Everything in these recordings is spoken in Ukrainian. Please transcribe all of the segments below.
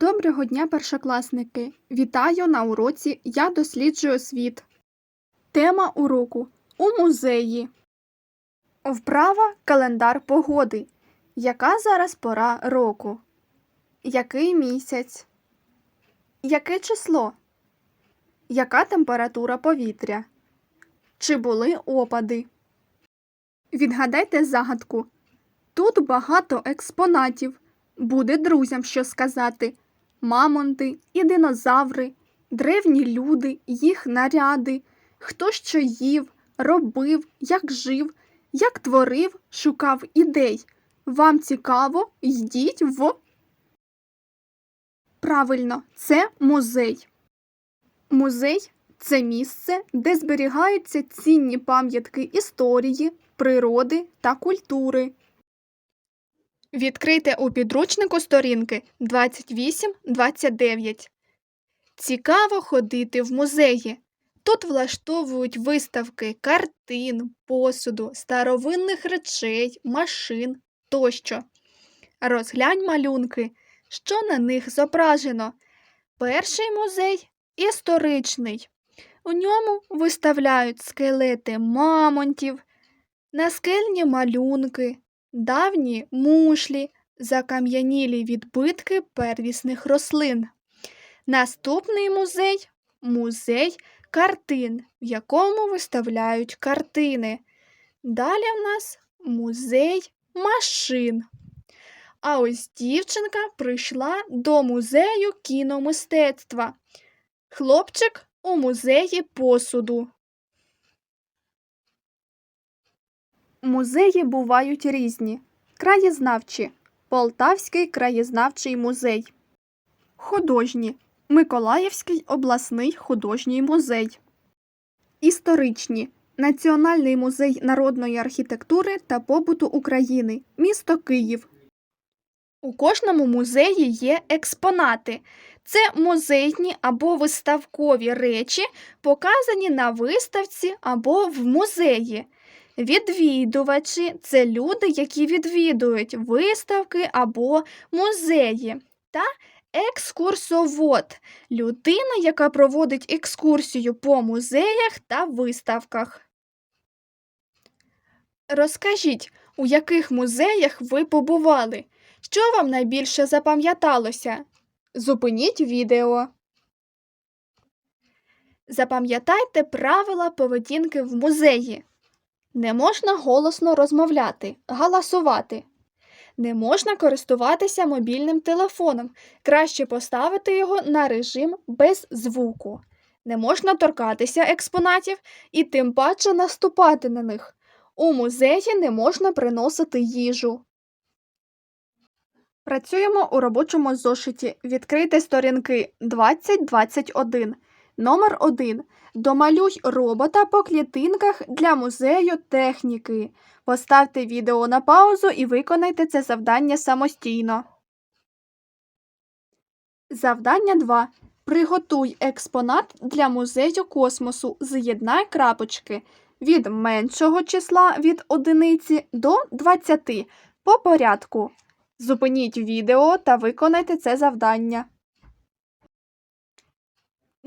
Доброго дня, першокласники! Вітаю на уроці Я досліджую світ. Тема уроку у музеї. Вправа календар погоди. Яка зараз пора року? Який місяць? Яке число? Яка температура повітря? Чи були опади? Відгадайте загадку. Тут багато експонатів. Буде друзям що сказати. Мамонти і динозаври, древні люди, їх наряди, хто що їв, робив, як жив, як творив, шукав ідей. Вам цікаво, йдіть в. Правильно, це музей. Музей це місце, де зберігаються цінні пам'ятки історії, природи та культури. Відкрийте у підручнику сторінки 28-29. Цікаво ходити в музеї. Тут влаштовують виставки картин, посуду, старовинних речей, машин тощо. Розглянь малюнки, що на них зображено. Перший музей історичний. У ньому виставляють скелети мамонтів, наскельні малюнки, давні мушлі, закам'янілі відбитки первісних рослин. Наступний музей музей картин, в якому виставляють картини. Далі в нас музей машин. А ось дівчинка прийшла до музею кіномистецтва. Хлопчик у музеї посуду. Музеї бувають різні. Краєзнавчі. Полтавський краєзнавчий музей. Художні. Миколаївський обласний художній музей. Історичні. Національний музей народної архітектури та побуту України. Місто Київ. У кожному музеї є експонати. Це музейні або виставкові речі, показані на виставці або в музеї. Відвідувачі це люди, які відвідують виставки або музеї. Та екскурсовод людина, яка проводить екскурсію по музеях та виставках. Розкажіть, у яких музеях ви побували? Що вам найбільше запам'яталося? Зупиніть відео. Запам'ятайте правила поведінки в музеї. Не можна голосно розмовляти, галасувати. Не можна користуватися мобільним телефоном. Краще поставити його на режим без звуку. Не можна торкатися експонатів і тим паче наступати на них. У музеї не можна приносити їжу. Працюємо у робочому зошиті. Відкрийте сторінки 2021. Номер 1. Домалюй робота по клітинках для музею техніки. Поставте відео на паузу і виконайте це завдання самостійно. Завдання 2. Приготуй експонат для музею космосу. З'єднай крапочки від меншого числа від одиниці до 20 по порядку. Зупиніть відео та виконайте це завдання.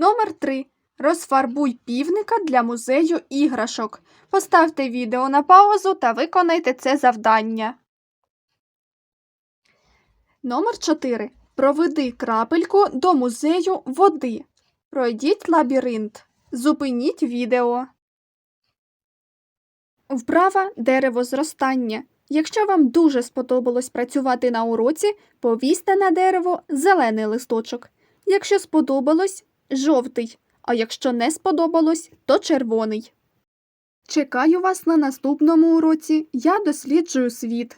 Номер 3. Розфарбуй півника для музею іграшок. Поставте відео на паузу та виконайте це завдання. Номер 4. Проведи крапельку до музею води. Пройдіть лабіринт. Зупиніть відео. Вправа деревозростання. Якщо вам дуже сподобалось працювати на уроці, повісьте на дерево зелений листочок. Якщо сподобалось жовтий, а якщо не сподобалось, то червоний. Чекаю вас на наступному уроці. Я досліджую світ.